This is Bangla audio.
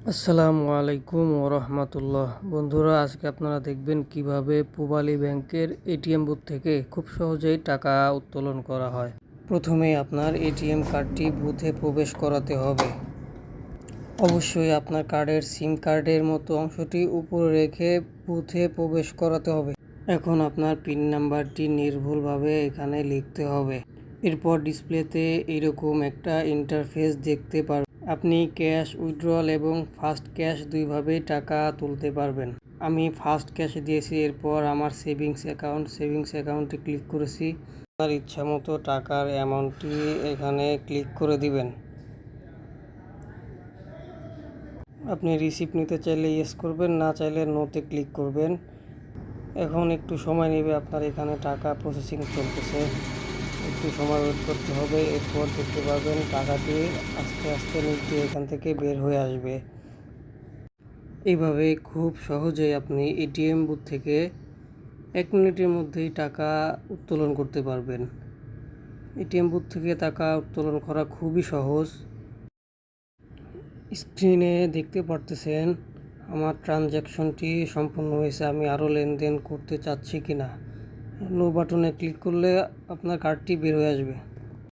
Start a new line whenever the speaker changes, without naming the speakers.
আসসালামু আলাইকুম ওরহমতুল্লাহ বন্ধুরা, আজকে আপনারা দেখবেন কীভাবে পূবালী ব্যাংকের এটিএম বুথ থেকে খুব সহজেই টাকা উত্তোলন করা হয়। প্রথমে আপনার এটিএম কার্ডটি বুথে প্রবেশ করাতে হবে। অবশ্যই আপনার কার্ডের সিম কার্ডের মতো অংশটি উপরে রেখে বুথে প্রবেশ করাতে হবে। এখন আপনার পিন নাম্বারটি নির্ভুলভাবে এখানে লিখতে হবে। এরপর ডিসপ্লেতে এরকম একটা ইন্টারফেস দেখতে পারবেন আপনি ক্যাশ উইথড্রল এবং ফাস্ট ক্যাশ দুইভাবেই টাকা তুলতে পারবেন। আমি ফাস্ট ক্যাশ দিয়েছি, এরপর আমার সেভিংস অ্যাকাউন্ট, সেভিংস অ্যাকাউন্টে ক্লিক করেছি। আপনার ইচ্ছা মতো টাকার অ্যামাউন্টটি এখানে ক্লিক করে দিবেন। আপনি রিসিপ্ট নিতে চাইলে ইয়েস করবেন, না চাইলে নোতে ক্লিক করবেন। এখন একটু সময় নেবে, আপনার এখানে টাকা প্রসেসিং চলতেছে। একটু সময় ওয়েট করতে হবে, এরপর দেখতে পাবেন টাকাটি আস্তে আস্তে নিচে এখান থেকে বের হয়ে আসবে। এইভাবে খুব সহজেই আপনি এটিএম বুথ থেকে এক মিনিটের মধ্যেই টাকা উত্তোলন করতে পারবেন। এটিএম বুথ থেকে টাকা উত্তোলন করা খুবই সহজ। স্ক্রিনে দেখতে পারতেছেন, আমার ট্রানজ্যাকশনটি সম্পূর্ণ হয়েছে, আমি আরও লেনদেন করতে চাচ্ছি কি না নো বাটনে ক্লিক করলে আপনার কার্ডটি বের হয়ে আসবে।